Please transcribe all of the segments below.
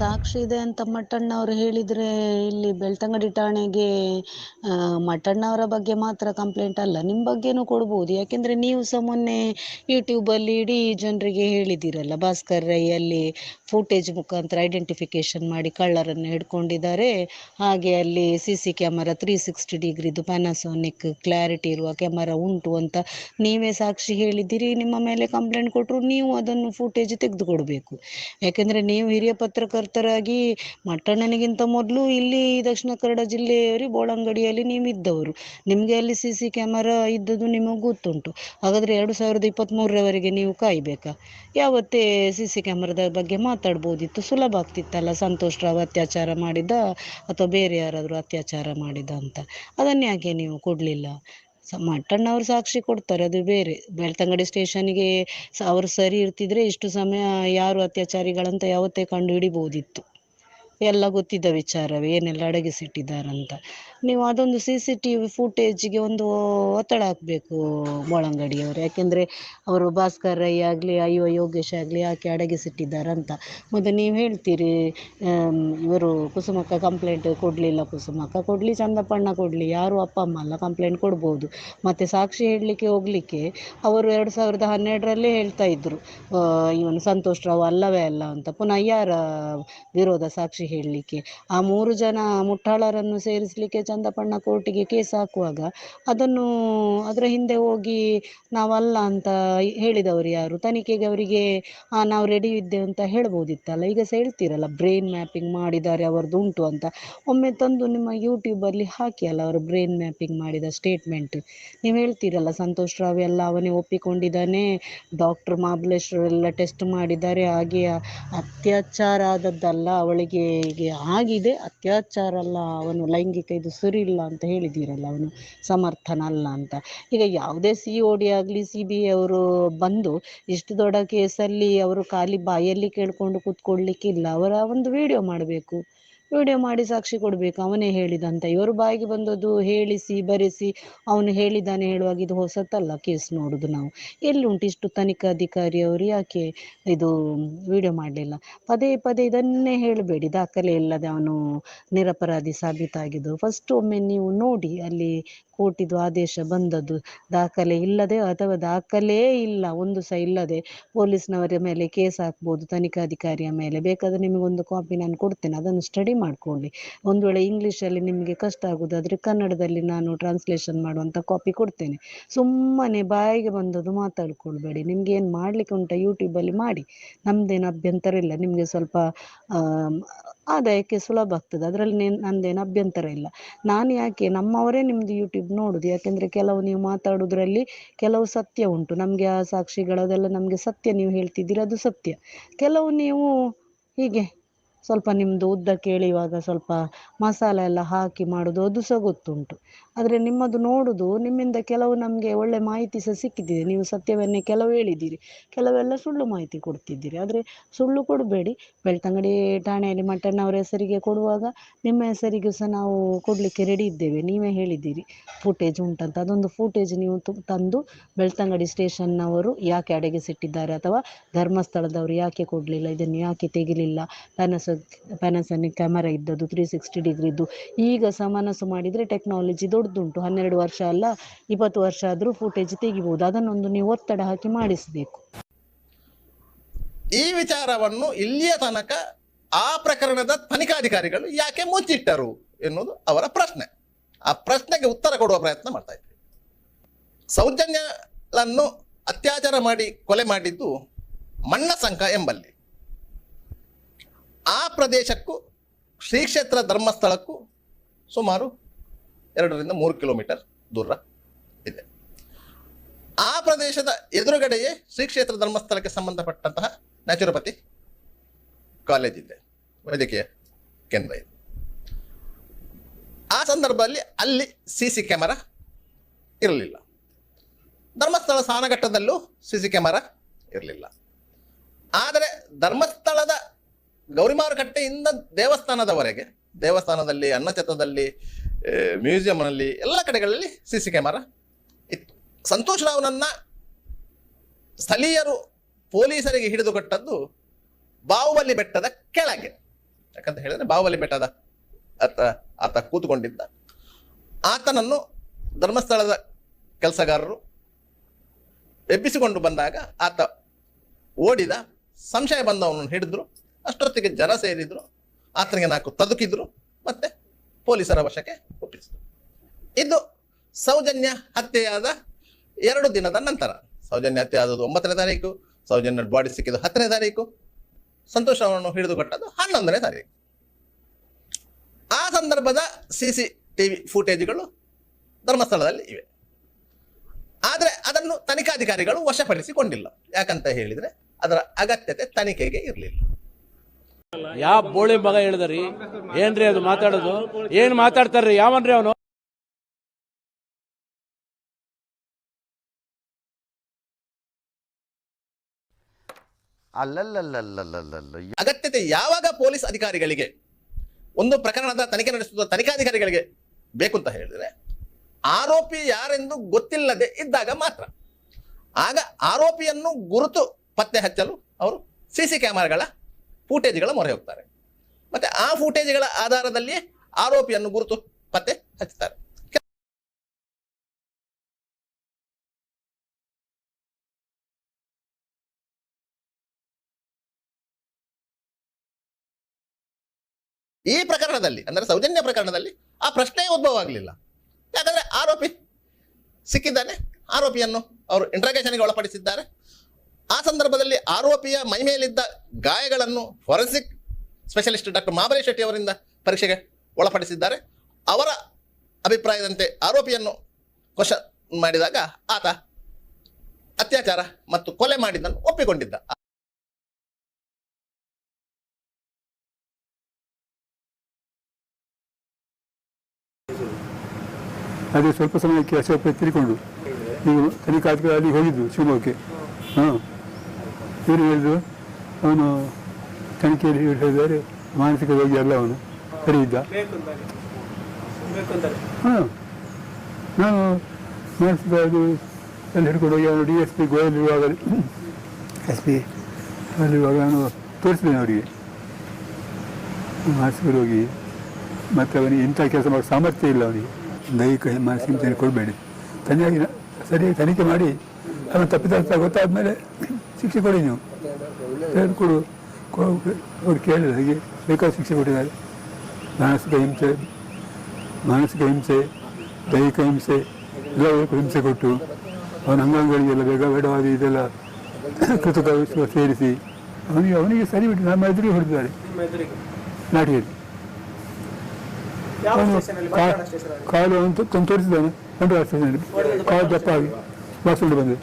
ಸಾಕ್ಷಿ ಇದೆ ಅಂತ ಮಟ್ಟಣ್ಣ ಅವರು ಹೇಳಿದ್ರೆ ಇಲ್ಲಿ ಬೆಳ್ತಂಗಡಿ ಠಾಣೆಗೆ ಮಟ್ಟಣ್ಣ ಅವರ ಬಗ್ಗೆ ಮಾತ್ರ ಕಂಪ್ಲೇಂಟ್ ಅಲ್ಲ ನಿಮ್ಮ ಬಗ್ಗೆನೂ ಕೊಡ್ಬೋದು. ಯಾಕೆಂದ್ರೆ ನೀವು ಸಹ ಮೊನ್ನೆ ಯೂಟ್ಯೂಬಲ್ಲಿ ಇಡೀ ಜನರಿಗೆ ಹೇಳಿದ್ದೀರಲ್ಲ ಭಾಸ್ಕರ್ ರೈ ಅಲ್ಲಿ ಫುಟೇಜ್ ಮುಖಾಂತರ ಐಡೆಂಟಿಫಿಕೇಶನ್ ಮಾಡಿ ಕಳ್ಳರನ್ನು ಹಿಡ್ಕೊಂಡಿದ್ದಾರೆ. ಹಾಗೆ ಅಲ್ಲಿ C C camera three sixty ಡಿಗ್ರಿದು Panasonic clarity ಇರುವ ಕ್ಯಾಮರಾ ಉಂಟು ಅಂತ ನೀವೇ ಸಾಕ್ಷಿ ಹೇಳಿದ್ದೀರಿ ನಿಮ್ಮ ಮೇಲೆ ಕಂಪ್ಲೇಂಟ್ ಕೊಟ್ಟರು ನೀವು ಅದನ್ನು ಫುಟೇಜ್ ತೆಗೆದುಕೊಡ್ಬೇಕು. ಯಾಕೆಂದ್ರೆ ನೀವು ಹಿರಿಯ ಪತ್ರಕರ್ತರಾಗಿ ಮಟ್ಟಣ್ಣನಿಗಿಂತ ಮೊದಲು ಇಲ್ಲಿ ದಕ್ಷಿಣ ಕನ್ನಡ ಜಿಲ್ಲೆಯವರಿಗೆ ಬೋಳಂಗಡಿಯಲ್ಲಿ ನೀವು ಇದ್ದವರು ನಿಮಗೆ ಅಲ್ಲಿ ಸಿ ಸಿ ಕ್ಯಾಮರಾ ಇದ್ದದ್ದು ನಿಮಗೆ ಗೊತ್ತುಂಟು. ಹಾಗಾದ್ರೆ ಎರಡು ಸಾವಿರದ ಇಪ್ಪತ್ತ್ಮೂರರವರೆಗೆ ನೀವು ಕಾಯಬೇಕಾ? ಯಾವತ್ತೇ ಸಿ ಸಿ ಕ್ಯಾಮರಾದ ಬಗ್ಗೆ ಮಾತಾಡ್ಬೋದಿತ್ತು, ಸುಲಭ ಆಗ್ತಿತ್ತಲ್ಲ ಸಂತೋಷ್ ರಾವ್ ಅತ್ಯಾಚಾರ ಮಾಡಿದ ಅಥವಾ ಬೇರೆ ಯಾರಾದರೂ ಅತ್ಯಾಚಾರ ಮಾಡಿದ ಅಂತ. ಅದನ್ನ ಯಾಕೆ ನೀವು ಕೊಡಲಿಲ್ಲ? ಅವರು ಸಾಕ್ಷಿ ಕೊಡ್ತಾರೆ, ಅದು ಬೇರೆ. ಬೆಳ್ತಂಗಡಿ ಸ್ಟೇಷನ್ಗೆ ಅವರು ಸರಿ ಇರ್ತಿದ್ರೆ ಇಷ್ಟು ಸಮಯ ಯಾರು ಅತ್ಯಾಚಾರಿಗಳಂತ ಯಾವತ್ತೇ ಕಂಡು ಹಿಡಿಬೋದಿತ್ತು. ಎಲ್ಲ ಗೊತ್ತಿದ್ದ ವಿಚಾರವೇ, ಏನೆಲ್ಲ ಅಡಗಿಸಿಟ್ಟಿದ್ದಾರಂತ. ನೀವು ಅದೊಂದು ಸಿ ಸಿ ಟಿ ವಿ ಫುಟೇಜ್ಗೆ ಒಂದು ಒತ್ತಡ ಹಾಕಬೇಕು ಮೊಳಂಗಡಿಯವರು ಯಾಕೆಂದರೆ ಅವರು ಭಾಸ್ಕರ್ ರೈ ಆಗಲಿ, ಅಯ್ಯೋ ಯೋಗೇಶ್ ಆಗಲಿ ಯಾಕೆ ಅಡಗಿಸಿಟ್ಟಿದ್ದಾರಂತ ಮತ್ತು ನೀವು ಹೇಳ್ತೀರಿ ಇವರು ಕುಸುಮಕ್ಕ ಕಂಪ್ಲೇಂಟ್ ಕೊಡಲಿಲ್ಲ, ಕುಸುಮಕ್ಕ ಕೊಡಲಿ, ಚಂದಪ್ಪಣ್ಣ ಕೊಡಲಿ, ಯಾರು ಅಪ್ಪ, ಅಮ್ಮ ಅಲ್ಲ ಕಂಪ್ಲೇಂಟ್ ಕೊಡ್ಬೋದು. ಮತ್ತು ಸಾಕ್ಷಿ ಹೇಳಲಿಕ್ಕೆ ಹೋಗಲಿಕ್ಕೆ ಅವರು ಎರಡು ಸಾವಿರದ ಹನ್ನೆರಡರಲ್ಲೇ ಹೇಳ್ತಾ ಇದ್ದರು ಇವನು ಸಂತೋಷ್ ರಾವ್ ಅಲ್ಲವೇ ಅಲ್ಲ ಅಂತ. ಪುನಃ ಯಾರ ವಿರೋಧ ಸಾಕ್ಷಿ ಹೇಳಲಿಕ್ಕೆ? ಆ ಮೂರು ಜನ ಮುಟ್ಟಾಳರನ್ನು ಸೇರಿಸಲಿಕ್ಕೆ ಚಂದಪ್ಪಣ್ಣ ಕೋರ್ಟಿಗೆ ಕೇಸ್ ಹಾಕುವಾಗ ಅದನ್ನು ಅದರ ಹಿಂದೆ ಹೋಗಿ ನಾವಲ್ಲ ಅಂತ ಹೇಳಿದವರು ಯಾರು? ತನಿಖೆಗೆ ಅವರಿಗೆ ನಾವು ರೆಡಿ ಇದ್ದೇವೆ ಅಂತ ಹೇಳ್ಬೋದಿತ್ತಲ್ಲ? ಈಗ ಸಹ ಹೇಳ್ತೀರಲ್ಲ ಬ್ರೈನ್ ಮ್ಯಾಪಿಂಗ್ ಮಾಡಿದ್ದಾರೆ, ಅವರದ್ದು ಉಂಟು ಅಂತ. ಒಮ್ಮೆ ತಂದು ನಿಮ್ಮ ಯೂಟ್ಯೂಬಲ್ಲಿ ಹಾಕಿ ಅಲ್ಲ ಅವರು ಬ್ರೈನ್ ಮ್ಯಾಪಿಂಗ್ ಮಾಡಿದ ಸ್ಟೇಟ್ಮೆಂಟ್ ನೀವು ಹೇಳ್ತೀರಲ್ಲ, ಸಂತೋಷ್ ರಾವ್ ಎಲ್ಲ ಅವನೇ ಒಪ್ಪಿಕೊಂಡಿದ್ದಾನೆ ಡಾಕ್ಟರ್ ಮಹಾಬಲೇಶ್ವರ್ ಎಲ್ಲ ಟೆಸ್ಟ್ ಮಾಡಿದ್ದಾರೆ, ಹಾಗೆ ಅತ್ಯಾಚಾರ ಆದದ್ದಲ್ಲ ಅವಳಿಗೆ, ಆಗಿದೆ, ಅತ್ಯಾಚಾರ ಅಲ್ಲ ಅವನು ಲೈಂಗಿಕ ಇದು ಸರಿ ಇಲ್ಲ ಅಂತ ಹೇಳಿದ್ದೀರಲ್ಲ ಅವನು ಸಮರ್ಥನ ಅಲ್ಲ ಅಂತ. ಈಗ ಯಾವುದೇ ಸಿ ಒ ಡಿ ಆಗಲಿ ಸಿ ಅವರು ಬಂದು ಇಷ್ಟು ದೊಡ್ಡ ಕೇಸಲ್ಲಿ ಅವರು ಖಾಲಿ ಬಾಯಲ್ಲಿ ಕೇಳ್ಕೊಂಡು ಕೂತ್ಕೊಳ್ಳಿಕ್ಕಿಲ್ಲ. ಅವರ ಒಂದು ವಿಡಿಯೋ ಮಾಡಬೇಕು. ವಿಡಿಯೋ ಮಾಡಿ ಸಾಕ್ಷಿ ಕೊಡ್ಬೇಕು, ಅವನೇ ಹೇಳಿದಂತ. ಇವರು ಬಾಯಿಗೆ ಬಂದದ್ದು ಹೇಳಿಸಿ, ಬರೆಸಿ, ಅವನು ಹೇಳಿದ್ದಾನೆ ಹೇಳುವಾಗ ಇದು ಹೊಸತಲ್ಲ ಕೇಸ್ ನೋಡುದು ನಾವು. ಎಲ್ಲಿ ಉಂಟು ಇಷ್ಟು ತನಿಖಾಧಿಕಾರಿ ಅವರು? ಯಾಕೆ ಇದು ವಿಡಿಯೋ ಮಾಡಲಿಲ್ಲ? ಪದೇ ಪದೇ ಇದನ್ನೇ ಹೇಳಬೇಡಿ. ದಾಖಲೆ ಇಲ್ಲದೆ ಅವನು ನಿರಪರಾಧಿ ಸಾಬೀತಾಗಿದ್ದು. ಫಸ್ಟ್ ಒಮ್ಮೆ ನೀವು ನೋಡಿ ಅಲ್ಲಿ ಕೋರ್ಟಿದು ಆದೇಶ ಬಂದದ್ದು. ದಾಖಲೆ ಇಲ್ಲದೆ ಅಥವಾ ದಾಖಲೆ ಇಲ್ಲ, ಒಂದು ಸಹ ಇಲ್ಲದೆ ಪೊಲೀಸ್ನವರ ಮೇಲೆ ಕೇಸ್ ಹಾಕ್ಬೋದು ತನಿಖಾಧಿಕಾರಿಯ ಮೇಲೆ. ಬೇಕಾದ್ರೆ ನಿಮಗೊಂದು ಕಾಪಿ ನಾನು ಕೊಡ್ತೇನೆ, ಅದನ್ನು ಸ್ಟಡಿ ಮಾಡ್ಕೊಳ್ಳಿ. ಒಂದು ವೇಳೆ ಇಂಗ್ಲೀಷಲ್ಲಿ ನಿಮಗೆ ಕಷ್ಟ ಆಗುದಾದ್ರೆ ಕನ್ನಡದಲ್ಲಿ ನಾನು ಟ್ರಾನ್ಸ್ಲೇಷನ್ ಮಾಡುವಂಥ ಕಾಪಿ ಕೊಡ್ತೇನೆ. ಸುಮ್ಮನೆ ಬಾಯಿಗೆ ಬಂದದ್ದು ಮಾತಾಡ್ಕೊಳ್ಬೇಡಿ. ನಿಮ್ಗೆ ಏನು ಮಾಡ್ಲಿಕ್ಕೆ ಉಂಟ ಯೂಟ್ಯೂಬಲ್ಲಿ ಮಾಡಿ. ನಮ್ದೇನು ಅಭ್ಯಂತರ ಇಲ್ಲ. ನಿಮಗೆ ಸ್ವಲ್ಪ ಆದಾಯಕ್ಕೆ ಸುಲಭ ಆಗ್ತದೆ. ಅದರಲ್ಲಿ ನಂದೇನು ಅಭ್ಯಂತರ ಇಲ್ಲ. ನಾನು ಯಾಕೆ, ನಮ್ಮವರೇ ನಿಮ್ದು ಯೂಟ್ಯೂಬ್ ನೋಡುದು. ಯಾಕೆಂದರೆ ಕೆಲವು ನೀವು ಮಾತಾಡೋದ್ರಲ್ಲಿ ಕೆಲವು ಸತ್ಯ ಉಂಟು. ನಮಗೆ ಆ ಸಾಕ್ಷಿಗಳದೆಲ್ಲ ನಮಗೆ ಸತ್ಯ ನೀವು ಹೇಳ್ತಿದ್ದೀರಿ, ಅದು ಸತ್ಯ. ಕೆಲವು ನೀವು ಹೀಗೆ ಸ್ವಲ್ಪ ನಿಮ್ಮದು ಉದ್ದ ಕೇಳಿವಾಗ ಸ್ವಲ್ಪ ಮಸಾಲೆ ಎಲ್ಲ ಹಾಕಿ ಮಾಡೋದು, ಅದು ಸಹ ಗೊತ್ತುಂಟು. ಆದರೆ ನಿಮ್ಮದು ನೋಡುದು, ನಿಮ್ಮಿಂದ ಕೆಲವು ನಮಗೆ ಒಳ್ಳೆ ಮಾಹಿತಿ ಸಹ ಸಿಕ್ಕಿದೆ ನೀವು ಸತ್ಯವನ್ನೇ ಕೆಲವು ಹೇಳಿದ್ದೀರಿ. ಕೆಲವೆಲ್ಲ ಸುಳ್ಳು ಮಾಹಿತಿ ಕೊಡ್ತಿದ್ದೀರಿ. ಆದರೆ ಸುಳ್ಳು ಕೊಡಬೇಡಿ. ಬೆಳ್ತಂಗಡಿ ಠಾಣೆಯಲ್ಲಿ ಮಟ್ಟಣ್ಣ ಅವರ ಹೆಸರಿಗೆ ಕೊಡುವಾಗ ನಿಮ್ಮ ಹೆಸರಿಗೂ ಸಹ ನಾವು ಕೊಡಲಿಕ್ಕೆ ರೆಡಿ ಇದ್ದೇವೆ. ನೀವೇ ಹೇಳಿದ್ದೀರಿ. ಫೂಟೇಜ್ ಉಂಟಂತ. ಅದೊಂದು ಫೂಟೇಜ್ ನೀವು ತಂದು ಬೆಳ್ತಂಗಡಿ ಸ್ಟೇಷನ್ನವರು ಯಾಕೆ ಅಡಗಿಸಿಟ್ಟಿದ್ದಾರೆ ಅಥವಾ ಧರ್ಮಸ್ಥಳದವರು ಯಾಕೆ ಕೊಡಲಿಲ್ಲ, ಇದನ್ನು ಯಾಕೆ ತೆಗಿಲಿಲ್ಲ? ಪ್ಯಾನಸ ಪ್ಯಾನಸನಿಕ್ ಕ್ಯಾಮರಾ ಇದ್ದದ್ದು ತ್ರೀ ಸಿಕ್ಸ್ಟಿ ಡಿಗ್ರಿದ್ದು ಈಗ ಸಮನಸು ಮಾಡಿದರೆ ಟೆಕ್ನಾಲಜಿ ದೊಡ್ಡದುಂಟು ಹನ್ನೆರಡು ವರ್ಷ ಅಲ್ಲ, ಇಪ್ಪತ್ತು ವರ್ಷ ಆದ್ರೂ ಫುಟೇಜ್ ತೆಗಿಬೋದು. ಅದನ್ನೊಂದು ನೀವು ಒತ್ತಡ ಹಾಕಿ ಮಾಡಿಸಬೇಕು. ಈ ವಿಚಾರವನ್ನು ಇಲ್ಲಿಯ ತನಕ ಆ ಪ್ರಕರಣದ ತನಿಖಾಧಿಕಾರಿಗಳು ಯಾಕೆ ಮುಚ್ಚಿಟ್ಟರು ಎನ್ನುವುದು ಅವರ ಪ್ರಶ್ನೆ. ಆ ಪ್ರಶ್ನೆಗೆ ಉತ್ತರ ಕೊಡುವ ಪ್ರಯತ್ನ ಮಾಡ್ತಾ ಇದ್ವಿ. ಸೌಜನ್ಯಲನ್ನು ಅತ್ಯಾಚಾರ ಮಾಡಿ ಕೊಲೆ ಮಾಡಿದ್ದು ಮಣ್ಣಸಂಕ ಎಂಬಲ್ಲಿ. ಆ ಪ್ರದೇಶಕ್ಕೂ ಶ್ರೀ ಕ್ಷೇತ್ರ ಧರ್ಮಸ್ಥಳಕ್ಕೂ ಸುಮಾರು ಎರಡರಿಂದ ಮೂರು ಕಿಲೋಮೀಟರ್ ದೂರ ಇದೆ. ಆ ಪ್ರದೇಶದ ಎದುರುಗಡೆಯೇ ಶ್ರೀ ಕ್ಷೇತ್ರ ಧರ್ಮಸ್ಥಳಕ್ಕೆ ಸಂಬಂಧಪಟ್ಟಂತಹ ನ್ಯಾಚುರೋಪತಿ ಕಾಲೇಜ್ ಇದೆ ವೈದ್ಯಕೀಯ ಕೇಂದ್ರ ಇದೆ. ಆ ಸಂದರ್ಭದಲ್ಲಿ ಅಲ್ಲಿ ಸಿ ಸಿ ಕ್ಯಾಮರಾ ಇರಲಿಲ್ಲ. ಧರ್ಮಸ್ಥಳ ಸ್ನಾನಘಟ್ಟದಲ್ಲೂ ಸಿ ಸಿ ಕ್ಯಾಮರಾ ಇರಲಿಲ್ಲ. ಆದರೆ ಧರ್ಮಸ್ಥಳದ ಗೌರಿಮಾರುಕಟ್ಟೆಯಿಂದ ದೇವಸ್ಥಾನದವರೆಗೆ ದೇವಸ್ಥಾನದಲ್ಲಿ ಅನ್ನಛತ್ರದಲ್ಲಿ ಆ, ಮ್ಯೂಸಿಯಂನಲ್ಲಿ ಎಲ್ಲ ಕಡೆಗಳಲ್ಲಿ ಸಿ ಸಿ ಕ್ಯಾಮರಾ ಇತ್ತು. ಸಂತೋಷ್ ರಾವ್ನನ್ನ ಸ್ಥಳೀಯರು ಪೊಲೀಸರಿಗೆ ಹಿಡಿದುಕೊಟ್ಟದ್ದು ಬಾಹುಬಲಿ ಬೆಟ್ಟದ ಕೆಳಗೆ. ಯಾಕಂತ ಹೇಳಿದ್ರೆ ಬಾಹುಬಲಿ ಬೆಟ್ಟದ ಆತ ಆತ ಕೂತುಕೊಂಡಿದ್ದ. ಆತನನ್ನು ಧರ್ಮಸ್ಥಳದ ಕೆಲಸಗಾರರು ಎಬ್ಬಿಸಿಕೊಂಡು ಬಂದಾಗ ಆತ ಓಡಿದ. ಸಂಶಯ ಬಂದವನನ್ನು ಹಿಡಿದ್ರು. ಅಷ್ಟೊತ್ತಿಗೆ ಜನ ಸೇರಿದ್ರು. ಆತನಿಗೆ ನಾಲ್ಕು ತದುಕಿದ್ರು. ಮತ್ತೆ ಪೊಲೀಸರ ವಶಕ್ಕೆ ಒಪ್ಪಿಸಿತು ಇದು ಸೌಜನ್ಯ ಹತ್ಯೆಯಾದ ಎರಡು ದಿನದ ನಂತರ. ಸೌಜನ್ಯ ಹತ್ಯೆ ಆದದ್ದು ಒಂಬತ್ತನೇ ತಾರೀಕು, ಸೌಜನ್ಯ ಬಾಡಿ ಸಿಕ್ಕಿದ್ದು ಹತ್ತನೇ ತಾರೀಕು ಸಂತೋಷ್ ಅವರನ್ನು ಹಿಡಿದುಕೊಟ್ಟದ್ದು ಹನ್ನೊಂದನೇ ತಾರೀಕು. ಆ ಸಂದರ್ಭದ ಸಿಸಿ ಟಿವಿ ಫುಟೇಜ್ಗಳು ಧರ್ಮಸ್ಥಳದಲ್ಲಿ ಇವೆ. ಆದರೆ ಅದನ್ನು ತನಿಖಾಧಿಕಾರಿಗಳು ವಶಪಡಿಸಿಕೊಂಡಿಲ್ಲ. ಯಾಕಂತ ಹೇಳಿದರೆ ಅದರ ಅಗತ್ಯತೆ ತನಿಖೆಗೆ ಇರಲಿಲ್ಲ. ಯಾವ ಬೋಳಿ ಮಗ ಹೇಳಿದ್ರಿ? ಏನ್ರಿ ಅದು ಮಾತಾಡೋದು? ಏನ್ ಮಾತಾಡ್ತಾರ್ರಿ? ಯಾವನ್ರಿ ಅವನು? ಅಲ್ಲಲ್ಲಲ್ಲಲ್ಲಲ್ಲಲ್ಲ ಅಗತ್ಯತೆ ಯಾವಾಗ ಪೊಲೀಸ್ ಅಧಿಕಾರಿಗಳಿಗೆ ಒಂದು ಪ್ರಕರಣದ ತನಿಖೆ ನಡೆಸುವ ತನಿಖಾಧಿಕಾರಿಗಳಿಗೆ ಬೇಕು ಅಂತ ಹೇಳಿದ್ರೆ ಆರೋಪಿ ಯಾರೆಂದು ಗೊತ್ತಿಲ್ಲದೆ ಇದ್ದಾಗ ಮಾತ್ರ ಆಗ ಆರೋಪಿಯನ್ನು ಗುರುತು ಪತ್ತೆ ಹಚ್ಚಲು ಅವರು ಸಿ ಸಿ ಕ್ಯಾಮರಾಗಳ ಫೂಟೇಜ್ಗಳ ಮೊರೆ ಹೋಗ್ತಾರೆ. ಮತ್ತೆ ಆ ಫೂಟೇಜ್ಗಳ ಆಧಾರದಲ್ಲಿ ಆರೋಪಿಯನ್ನು ಗುರುತು ಪತ್ತೆ ಹಚ್ಚುತ್ತಾರೆ. ಈ ಪ್ರಕರಣದಲ್ಲಿ, ಅಂದರೆ ಸೌಜನ್ಯ ಪ್ರಕರಣದಲ್ಲಿ ಆ ಪ್ರಶ್ನೆ ಉದ್ಭವ ಆಗಲಿಲ್ಲ ಯಾಕಂದ್ರೆ ಆರೋಪಿ ಸಿಕ್ಕಿದ್ದಾನೆ, ಆರೋಪಿಯನ್ನು ಅವರು ಇಂಟ್ರಾಗೇಷನ್ಗೆ ಒಳಪಡಿಸಿದ್ದಾರೆ. ಆ ಸಂದರ್ಭದಲ್ಲಿ ಆರೋಪಿಯ ಮೈ ಮೇಲಿದ್ದ ಗಾಯಗಳನ್ನು forensic specialist doctor Mahabalesh Shetty ಅವರಿಂದ ಪರೀಕ್ಷೆಗೆ ಒಳಪಡಿಸಿದ್ದಾರೆ. ಅವರ ಅಭಿಪ್ರಾಯದಂತೆ ಆರೋಪಿಯನ್ನು ವಶ ಮಾಡಿದಾಗ ಆತ ಅತ್ಯಾಚಾರ ಮತ್ತು ಕೊಲೆ ಮಾಡಿದ್ದನ್ನು ಒಪ್ಪಿಕೊಂಡಿದ್ದ. ಅದೇ ಸ್ವಲ್ಪ ಸಮಯಕ್ಕೆ ಅಶೋಕ ತಿಳ್ಕೊಂಡು, ನೀವು ತನಿಖಾಧಿಕಾರಿ ಹೋಗಿದ್ದು ಶಿವಮೊಗ್ಗಕ್ಕೆ. ಹಾಂ. ಇವರು ಹೇಳಿದ್ರು ಅವನು ತನಿಖೆಯಲ್ಲಿ ಇವ್ರು ಹೇಳಿದ್ದಾರೆ ಮಾನಸಿಕ ರೋಗಿ ಅಲ್ಲ ಅವನು ಸರಿ ಇದ್ದ. ಹಾಂ. ನಾನು ಮಾನಸಿಕ ಅಲ್ಲಿ ಹಿಡ್ಕೊಂಡು ಹೋಗಿ ಅವನು ಡಿ ಎಸ್ ಪಿ ಗೋಯಲ್ಲಿರುವಾಗ ಎಸ್ ಪಿ ಅಲ್ಲಿರುವಾಗ ನಾನು ತೋರಿಸಿದ್ದೇನೆ ಅವರಿಗೆ. ಮಾನಸಿಕ ಹೋಗಿ ಮತ್ತು ಅವನಿಗೆ ಇಂಥ ಕೆಲಸ ಮಾಡೋ ಸಾಮರ್ಥ್ಯ ಇಲ್ಲ ಅವನಿಗೆ. ದೈಹಿಕ ಮಾನಸಿಕ ಹಿಂಸೆ ಕೊಡಬೇಡಿ. ತನಿಯಾಗಿ ಸರಿ ತನಿಖೆ ಮಾಡಿ ಅವನು ತಪ್ಪಿತ ಗೊತ್ತಾದ ಮೇಲೆ ಶಿಕ್ಷೆ ಕೊಡಿ ನೀವು. ಏನು ಕೊಡು. ಅವ್ರು ಕೇಳಿದ ಹಾಗೆ ಬೇಕಾದ ಶಿಕ್ಷೆ ಕೊಟ್ಟಿದ್ದಾರೆ. ಮಾನಸಿಕ ಹಿಂಸೆ ಮಾನಸಿಕ ಹಿಂಸೆ ದೈಹಿಕ ಹಿಂಸೆ ಎಲ್ಲ ಹಿಂಸೆ ಕೊಟ್ಟು ಅವನ ಅಂಗಾಂಗಗಳಿಗೆಲ್ಲ ಬೇಗ ಬೇಡವಾದ ಇದೆಲ್ಲ ಕೃತಕ ವಿಶ್ವ ಸೇರಿಸಿ ಅವನಿಗೆ ಅವನಿಗೆ ಸರಿ ಬಿಟ್ಟು ನಮ್ಮ ಎದುರಿಗೆ ಹೊಡೆದಿದ್ದಾರೆ ನಾಟಿಯಲ್ಲಿ. ಅವನು ಕಾಲು ಅಂತ ತಂದು ತೋರಿಸಿದ್ದಾನೆ. ಬಂಡವಾಳ ಸ್ಟೇಷನಲ್ಲಿ ಕಾಲು ದಪ್ಪ ಆಗಿ. ವಾಸಂಡು ಬಂದೆ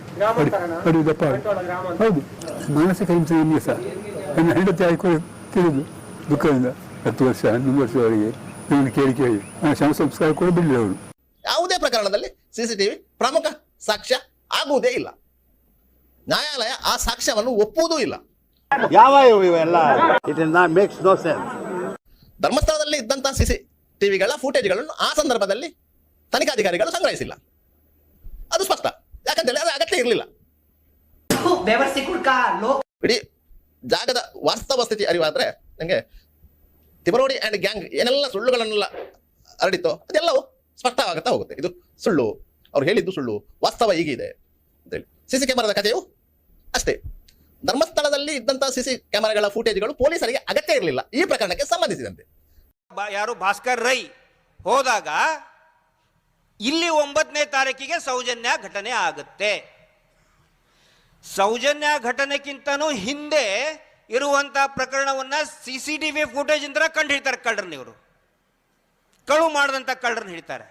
ಅಡಿ ದಪ್ಪ ಹೌದು. ಮಾನಸಿಕ ಹಿಂಸೆ ಇಲ್ಲಿ ಸಹ ನನ್ನ ಹೆಂಡತಿ ಆಯ್ಕೆ ತಿಳಿದು ದುಃಖದಿಂದ ಹತ್ತು ವರ್ಷ ಹನ್ನೊಂದು ವರ್ಷದವರೆಗೆ ಇವನು ಕೇಳಿ ಕೇಳಿ ಆ ಶವ ಸಂಸ್ಕಾರ ಕೂಡ ಬಿಡಲಿಲ್ಲ ಅವರು. ಯಾವುದೇ ಪ್ರಕರಣದಲ್ಲಿ ಸಿಸಿಟಿವಿ ಪ್ರಮುಖ ಸಾಕ್ಷ್ಯ ಆಗುವುದೇ ಇಲ್ಲ. ನ್ಯಾಯಾಲಯ ಆ ಸಾಕ್ಷ್ಯವನ್ನು ಒಪ್ಪುವುದೂ ಇಲ್ಲ. ಯಾವ ಇವು ಇವೆಲ್ಲ? It is not makes no sense ಧರ್ಮಸ್ಥಳದಲ್ಲಿ ಇದ್ದಂತಹ ಸಿಸಿ ಟಿವಿಗಳ ಫುಟೇಜ್ಗಳನ್ನು ಆ ಸಂದರ್ಭದಲ್ಲಿ ತನಿಖಾಧಿಕಾರಿಗಳು ಸಂಗ್ರಹಿಸಿಲ್ಲ. ಅದು ಸ್ಪಷ್ಟ. ಯಾಕಂತೇಳಿ ಅದು ಅಗತ್ಯ ಇರಲಿಲ್ಲ. ಇಡೀ ಜಾಗದ ವಾಸ್ತವ ಸ್ಥಿತಿ ಅರಿವಾದ್ರೆ ನಂಗೆ ತಿಮರೋಡಿ ಆ್ಯಂಡ್ ಗ್ಯಾಂಗ್ ಏನೆಲ್ಲ ಸುಳ್ಳುಗಳನ್ನೆಲ್ಲ ಹರಡಿತೋ ಅದೆಲ್ಲವೂ ಸ್ಪಷ್ಟವಾಗುತ್ತಾ ಹೋಗುತ್ತೆ. ಇದು ಸುಳ್ಳು. ಅವ್ರು ಹೇಳಿದ್ದು ಸುಳ್ಳು. ವಾಸ್ತವ ಹೀಗಿದೆ ಅಂತೇಳಿ ಸಿ ಸಿ ಕ್ಯಾಮರಾದ ಕಥೆಯು ಅಷ್ಟೇ. ಧರ್ಮಸ್ಥಳದಲ್ಲಿ ಇದ್ದಂತಹ ಸಿ ಸಿ ಕ್ಯಾಮರಾಗಳ ಫುಟೇಜ್ಗಳು ಪೊಲೀಸರಿಗೆ ಅಗತ್ಯ ಇರಲಿಲ್ಲ. ಈ ಪ್ರಕರಣಕ್ಕೆ ಸಂಬಂಧಿಸಿದಂತೆ. ಯಾರು ಭಾಸ್ಕರ್ ರೈ ಹೋದಾಗ ಇಲ್ಲಿ ಒಂಬತ್ತನೇ ತಾರೀಕಿಗೆ ಸೌಜನ್ಯ ಘಟನೆ ಆಗುತ್ತೆ. ಸೌಜನ್ಯ ಘಟನೆಗಿಂತನೂ ಹಿಂದೆ ಇರುವಂತಹ ಪ್ರಕರಣವನ್ನ C C T V footage ಇಂದ ಕಂಡು ಹಿಡಿತಾರೆ ಕಳ್ಳರನ್ನ ಇವರು. ಕಳು ಮಾಡಿದಂಥ ಕಳ್ಳರನ್ನ ಹಿಡಿತಾರೆ.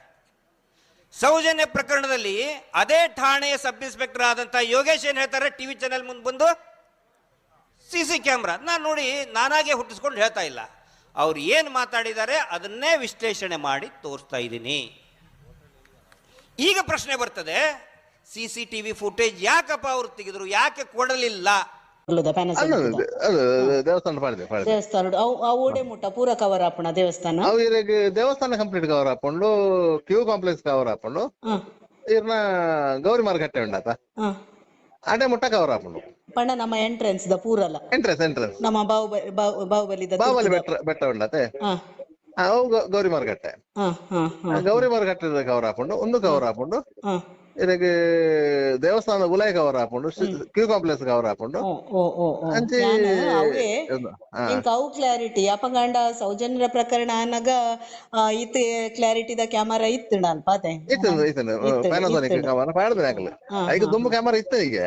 ಸೌಜನ್ಯ ಪ್ರಕರಣದಲ್ಲಿ ಅದೇ ಠಾಣೆಯ ಸಬ್ ಇನ್ಸ್ಪೆಕ್ಟರ್ ಆದಂಥ ಯೋಗೇಶ್ ಏನ್ ಹೇಳ್ತಾರೆ? ಟಿವಿ ಚಾನೆಲ್ ಮುಂದೆ ಬಂದು ಸಿ ಸಿ ಕ್ಯಾಮ್ರಾ. ನಾನು ನೋಡಿ ನಾನಾಗೆ ಹುಟ್ಟಿಸ್ಕೊಂಡು ಹೇಳ್ತಾ ಇಲ್ಲ. ಅವ್ರು ಏನು ಮಾತಾಡಿದ್ದಾರೆ ಅದನ್ನೇ ವಿಶ್ಲೇಷಣೆ ಮಾಡಿ ತೋರಿಸ್ತಾ ಇದ್ದೀನಿ. ಈಗ ಪ್ರಶ್ನೆ ಬರ್ತದೆ C C T V footage ಯಾಕಪ್ಪ ಅವ್ರು ತೆಗೆದ್ರು ಯಾಕೆ ಕೊಡಲಿಲ್ಲ? ಅಲ್ಲದ ಪ್ಯಾನಸ್ ಅದು ದೇವಸ್ಥಾನ ಪಡೆದೆ ದೇವಸ್ಥಾನ ಓಡೆ ಮುಟ್ಟ ಪೂರ ಕವರ್ ಆಪಣ ದೇವಸ್ಥಾನ. ಅವು ಇವ್ರಿಗೆ ದೇವಸ್ಥಾನ ಕಂಪ್ಲೀಟ್ ಕವರ್ ಹಾಕೊಂಡು ಕ್ಯೂ ಕಾಂಪ್ಲೆಕ್ಸ್ ಕವರ್ ಹಾಕೊಂಡು ಹ. ಇವ್ರನ್ನ ಗೌರಿ ಮಾರುಕಟ್ಟೆ ಉಂಡಾತ. ಹ. ಅಡೆ ಮುಟ್ಟ ಕವರ್ ಹಾಕೊಂಡು. ಪಂಡ ನಮ್ಮ ಎಂಟ್ರೆನ್ಸ್ ದ ಪೂರಲ ಎಂಟ್ರೆನ್ಸ್ ಎಂಟ್ರೆನ್ಸ್ ನಮ್ಮ ಬಾಹುಬಲಿ ಬಾಹು- ಬಾಹುಬಲಿದ ಬಾಹುಬಲಿ ಬೆಟ್ಟ ಬೆಟ್ಟ ಉಂಡತೆ. ಹಾ. ಗೌರಿ ಮಾರ್ಗಟ್ಟೆ ಗೌರಿ ಮಾರ್ಗಟ್ಟೆ ಕವರ್ ಹಾಕೊಂಡು ಒಂದು ಕವರ್ ಹಾಕೊಂಡು ಇದಕ್ಕೆ ದೇವಸ್ಥಾನದ ಉಲಾಯಿ ಕವರ್ ಹಾಕೊಂಡು ಕ್ಯೂ ಕಾಂಪ್ಲೆಕ್ಸ್ ಕವರ್ ಹಾಕೊಂಡು ಓ ಓ ಓ ಓ ಅಂಚೆ. ಇಂಕ ಅವು ಕ್ಲಾರಿಟಿ ಅಪಗಂಡ ಸೌಜನ್ಯರ ಪ್ರಕರಣ ಆನಗ ಇತ್ ಕ್ಲಾರಿಟಿ ದ ಕ್ಯಾಮರಾ ಇತ್ತು ನಾನು ಪಾತೆ ಇತ್ತು ಇತ್ತು ಇತ್ತು, ಪ್ಯಾನಾಸೋನಿಕ್. ಕವರ್ ಪಾಡ್ದೆ ಹಾಕಲು ಹಾ, ಈಗ ತುಂಬ ಕ್ಯಾಮರಾ ಇತ್ತು ಈಗ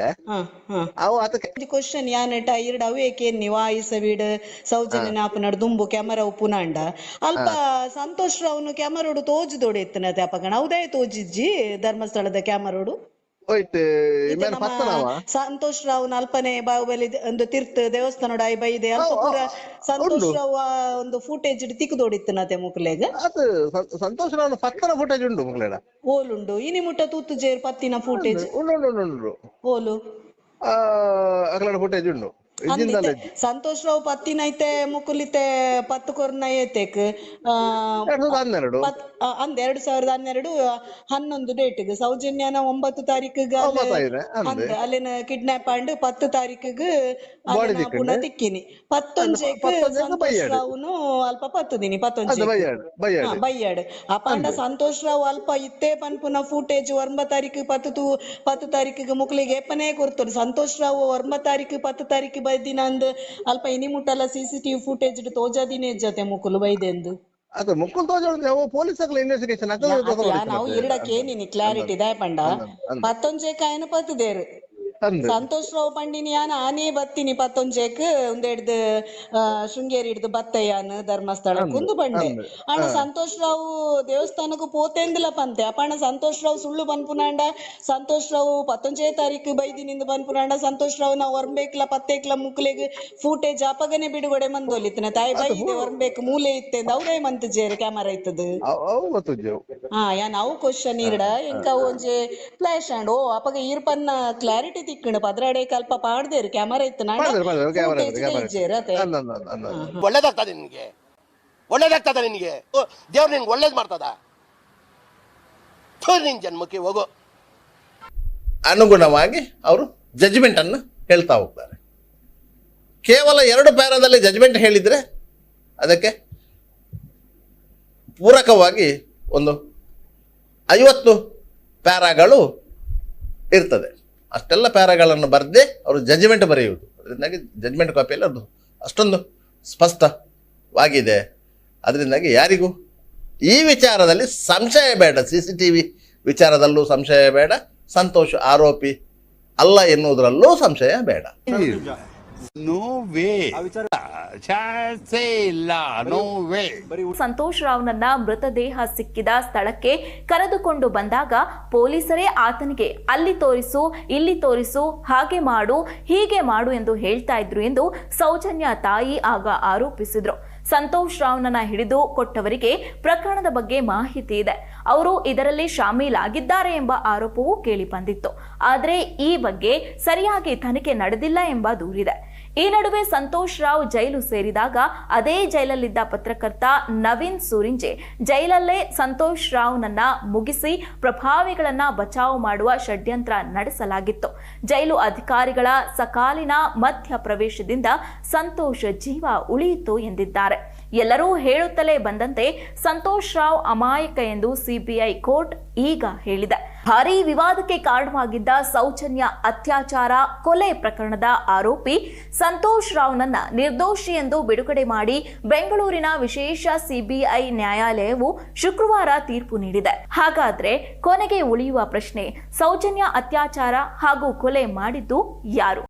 ಅವು ಅದಕ್ಕೆ ಕ್ವಶನ್ ಯಾನೆಟ ಇರಡ ಅವು ಏಕೆ ನಿವಾಯಿಸ ಆಯಿಸವಿಡ್ ಸೌಜನ್ಯ ನಾಪನಡ್ ದುಂಬು ಕ್ಯಾಮರಾ ಉಪ್ಪುನಾಂಡ ಅಲ್ಪ ಸಂತೋಷ್ ರಾವ್ನು ಕ್ಯಾಮರೋಡು ತೋಜುದೋಡು ಎತ್ತನತೆ ಅಪಗಣ ಅವುದೇ ತೋಜಿಜ್ಜಿ ಧರ್ಮಸ್ಥಳದ ಕ್ಯಾಮರೋಡು ಹೋಯ್ತು ಇದು ಇಮೇಲೆ ನಮ್ಮ ಪತ್ತನವ ಸಂತೋಷ್ ರಾವ್ ಅಲ್ಪನೆ ಬಾಹುಬಲಿ ದ- ಒಂದು ತೀರ್ಥ ದೇವಸ್ಥಾನದ ಐ ಬೈದೆ ಅಲ್ಪ ಪೂರ ಸಂತೋಷ್ ಉಂಡು. ರಾವ್ ಆ ಒಂದು ಫೂಟೇಜ್ ತಿಕ್ಕದೋಡಿತ್ತನತೆ ಮುಕ್ಲೆಗ್. ಅದು ಸ- ಸಂತೋಷ್ ರಾವ್ನ ಪತ್ತನ ಫುಟೇಜ್ ಉಂಡು ಮಕ್ಕಳ ಓಲುಂಡು. ಇನಿ ಮುಟ್ಟ ತೂತು ಜೇರ್ ಪತ್ತಿನ ಫೂಟೇಜ್ ಉಂಡು ಉಂಡು ಉಂಡು ಉಂಡು ಓಲು. ಅಗಲ ಫುಟೇಜ್ ಉಂಡು. ಅಂದಿತ್ತೆ ಸಂತೋಷ್ ರಾವ್ ಪತ್ತಿನೈತೆ ಮುಕುಲಿತೆ ಪತ್ತು ಕೊರ್ನ ಏತೆಕ್ ಆ, ಹನ್ನೆರಡು. ಆ, ಅಂದ್ ಎರಡು ಸಾವಿರದ ಹನ್ನೆರಡು ಹನ್ನೊಂದು ಡೇಟ್ಗ್ ಸೌಜನ್ಯನ ಒಂಬತ್ತು ತಾರೀಕಿಗೆ ಅಂದ್. ಅಲ್ಲಿನ ಕಿಡ್ನಾಪ್ ಆಂಡ್ ಪತ್ತು ತಾರೀಕಿಗೆ. ಪುನಃ ತಿಕ್ಕಿನಿ ಪತ್ತೊಂಜೆಕ್ ಸಂತೋಷ್. ರಾವ್ನು ಅಲ್ಪ ಪತ್ತು ದಿನಿ ಪತ್ತೊಂಜೆ ಬಯ್ಯಾಡ್ ಬೈಯಾಡು. ಹಾ, ಸಂತೋಷ್ ರಾವ್ ಅಲ್ಪ ಇತ್ತೇ ಪನ್ಪುನ ಫೂಟೇಜ್ ಒಂಬ ತಾರೀಕು ಪತ್ತು ಪತ್ತು ತಾರೀಕಿಗೆ ಮುಕ್ಲಿಗೆ ಎಪ್ಪನೇ ಕೊರ್ತರು ಸಂತೋಷ್ ರಾವ್ ಒಂಬ ತಾರೀಕು ಪತ್ತು ತಾರೀಕು ಬೈದಿನ ಅಂದ್ ಅಲ್ಪ ಇನಿ ಮುಟ್ಟಲ್ಲ ಸಿ ಸಿ ಟಿವಿ ಫುಟೇಜ್ ತೋಜಾದಿನೇ ಜೊತೆ ಮುಕುಲು ಬೈದೆಂದು. ಅದು ಮುಕುಲ್ ತೋಜೋಳು ನಾವು ಪೊಲೀಸ್ ಇನ್ವೆಸ್ಟಿಗೇಷನ್ ನಾವು ಇರಡಕ್ಕೆ ಏನಿನಿ ಕ್ಲಾರಿಟಿ ದಾಯ ಪಂಡ. ಅಂದ್. ಪತ್ತೊಂಜೆ ಕಾಯನ ಪತ್ತದೇರು. ಸಂತೋಷ್ ರಾವ್ ಪಂಡಿನಿ பத்தினி ಆನೆ ಬತ್ತಿನಿ ಪತ್ತೊಂಜೆಕ್ ಒಂದೆಡ್ದು ಶೃಂಗೇರಿ ಹಿಡ್ದು ಬತ್ತಯ್ಯಾನ ಧರ್ಮಸ್ಥಳ ಕುಂದು ಬಂಡೆ ಅಂದ್. ಅಣ್ಣ ಸಂತೋಷ್ ರಾವ್ ದೇವಸ್ಥಾನಕ್ಕೂ ಪೋತೆಂದಿಲ್ಲ ಪಂತೆ. ಅಪ್ಪಣ್ಣ ಸಂತೋಷ್ ರಾವ್ ಸುಳ್ಳು ಬನ್ಪುನಾಂಡ ಸಂತೋಷ್ ರಾವ್ ಪತ್ತೊಂಜೇ ತಾರೀಕು ಬೈದಿನಿಂದ ಬನ್ಪುನಾಂಡ ಸಂತೋಷ್ ರಾವ್ ನಾ ಒರ್ಬೇಕ್ಲ ಪತ್ತೇಕ್ಲ ಮುಕ್ಲೆಗ್ ಫೂಟೇಜ್ ಅಪಗನೆ ಬಿಡುಗಡೆ ಮಂದೋಲಿತ್ತನ ತಾಯಿ ಬೈದೆ ಹೊರ್ಬೇಕು ಮೂಲೆ ಇತ್ತೆ ಅವ್ರೇ ಮಂತ್ ಜೇರ್ ಕ್ಯಾಮರಾ ಇತ್ತದು. ಹಾ ಯಾನ್ ಅವು ಕ್ವಶನ್ ಇರಡ. ಇಂಕ ಒಂಜೆ ಫ್ಲಾಶ್ ಅಂಡ್ ಓ ಅಪಗ ಈರ್ಪನ್ನ ಕ್ಲಾರಿಟಿ ತಿಕ್ಕಣ ಪದ್ರಾಡೆ ಕಲ್ಪ ಪಾಡ್ದೇರು ಕ್ಯಾಮರಾ ಇತ್ತು ಒಳ್ಳೇದಾಗ್ತದೆ ನಿನ್ಗೆ. ಒಳ್ಳೇದಾಗ್ತದ ನಿನ್ಗೆ. ದೇವ್ರು ನಿನ್ಗೆ ಒಳ್ಳೇದ್ ಮಾಡ್ತದ? ಥು, ನಿನ್ ಜನ್ಮಕ್ಕೆ ಹೋಗೋ. ಅನುಗುಣವಾಗಿ ಅವರು ಜಜ್ಮೆಂಟ್ ಅನ್ನು ಹೇಳ್ತಾ ಹೋಗ್ತಾರೆ. ಕೇವಲ ಎರಡು ಪ್ಯಾರಾದಲ್ಲಿ ಜಜ್ಮೆಂಟ್ ಹೇಳಿದ್ರೆ ಅದಕ್ಕೆ ಪೂರಕವಾಗಿ ಒಂದು ಐವತ್ತು ಪ್ಯಾರಾಗಳು ಇರ್ತದೆ. ಅಷ್ಟೆಲ್ಲ ಪ್ಯಾರಾಗಳನ್ನು ಬರೆದೇ ಅವರು ಜಜ್ಮೆಂಟ್ ಬರೆಯುವುದು. ಅದರಿಂದಾಗಿ ಜಜ್ಮೆಂಟ್ ಕಾಪಿಯಲ್ಲಿ ಅದು. ಅಷ್ಟೊಂದು ಸ್ಪಷ್ಟವಾಗಿದೆ. ಅದರಿಂದಾಗಿ ಯಾರಿಗೂ ಈ ವಿಚಾರದಲ್ಲಿ ಸಂಶಯ ಬೇಡ. ಸಿ ಸಿ ಟಿ ವಿ ವಿಚಾರದಲ್ಲೂ ಸಂಶಯ ಬೇಡ. ಸಂತೋಷ್ ಆರೋಪಿ ಅಲ್ಲ ಎನ್ನುವುದರಲ್ಲೂ ಸಂಶಯ ಬೇಡ. ನೋ ವೇ ಚಾನ್ಸೇ ಇಲ್ಲ ನೋ ವೇ ಸಂತೋಷ್ ರಾವ್ನನ್ನ ಮೃತದೇಹ ಸಿಕ್ಕಿದ ಸ್ಥಳಕ್ಕೆ ಕರೆದುಕೊಂಡು ಬಂದಾಗ ಪೊಲೀಸರೇ ಆತನಿಗೆ ಅಲ್ಲಿ ತೋರಿಸು ಇಲ್ಲಿ ತೋರಿಸು ಹಾಗೆ ಮಾಡು ಹೀಗೆ ಮಾಡು ಎಂದು ಹೇಳ್ತಾ ಇದ್ರು ಎಂದು ಸೌಜನ್ಯ ತಾಯಿ ಆಗ ಆರೋಪಿಸಿದ್ರು. ಸಂತೋಷ್ ರಾವ್ನನ್ನ ಹಿಡಿದು ಕೊಟ್ಟವರಿಗೆ ಪ್ರಕರಣದ ಬಗ್ಗೆ ಮಾಹಿತಿ ಇದೆ. ಅವರು ಇದರಲ್ಲಿ ಶಾಮೀಲಾಗಿದ್ದಾರೆ ಎಂಬ ಆರೋಪವೂ ಕೇಳಿ ಬಂದಿತ್ತು. ಆದರೆ ಈ ಬಗ್ಗೆ ಸರಿಯಾಗಿ ತನಿಖೆ ನಡೆದಿಲ್ಲ ಎಂಬ ದೂರಿದೆ. ಈ ನಡುವೆ ಸಂತೋಷ್ ರಾವ್ ಜೈಲು ಸೇರಿದಾಗ ಅದೇ ಜೈಲಲ್ಲಿದ್ದ ಪತ್ರಕರ್ತ ನವೀನ್ ಸೂರಿಂಜೆ ಜೈಲಲ್ಲೇ ಸಂತೋಷ್ ರಾವ್ನನ್ನ ಮುಗಿಸಿ ಪ್ರಭಾವಿಗಳನ್ನ ಬಚಾವ್ ಮಾಡುವ ಷಡ್ಯಂತ್ರ ನಡೆಸಲಾಗಿತ್ತು. ಜೈಲು ಅಧಿಕಾರಿಗಳ ಸಕಾಲಿನ ಮಧ್ಯ ಪ್ರವೇಶದಿಂದ ಸಂತೋಷ್ ಜೀವ ಉಳಿಯಿತು ಎಂದಿದ್ದಾರೆ. ಎಲ್ಲರೂ ಹೇಳುತ್ತಲೇ ಬಂದಂತೆ ಸಂತೋಷ್ ರಾವ್ ಅಮಾಯಕ ಎಂದು ಸಿಬಿಐ ಕೋರ್ಟ್ ಈಗ ಹೇಳಿದೆ. ಭಾರೀ ವಿವಾದಕ್ಕೆ ಕಾರಣವಾಗಿದ್ದ ಸೌಜನ್ಯ ಅತ್ಯಾಚಾರ, ಕೊಲೆ ಪ್ರಕರಣದ ಆರೋಪಿ ಸಂತೋಷ್ ರಾವ್ನನ್ನ ನಿರ್ದೋಷಿ ಎಂದು ಬಿಡುಗಡೆ ಮಾಡಿ ಬೆಂಗಳೂರಿನ ವಿಶೇಷ ಸಿಬಿಐ ನ್ಯಾಯಾಲಯವು ಶುಕ್ರವಾರ ತೀರ್ಪು ನೀಡಿದೆ. ಹಾಗಾದ್ರೆ ಕೊನೆಗೆ ಉಳಿಯುವ ಪ್ರಶ್ನೆ, ಸೌಜನ್ಯ ಅತ್ಯಾಚಾರ ಹಾಗೂ ಕೊಲೆ ಮಾಡಿದ್ದು ಯಾರು?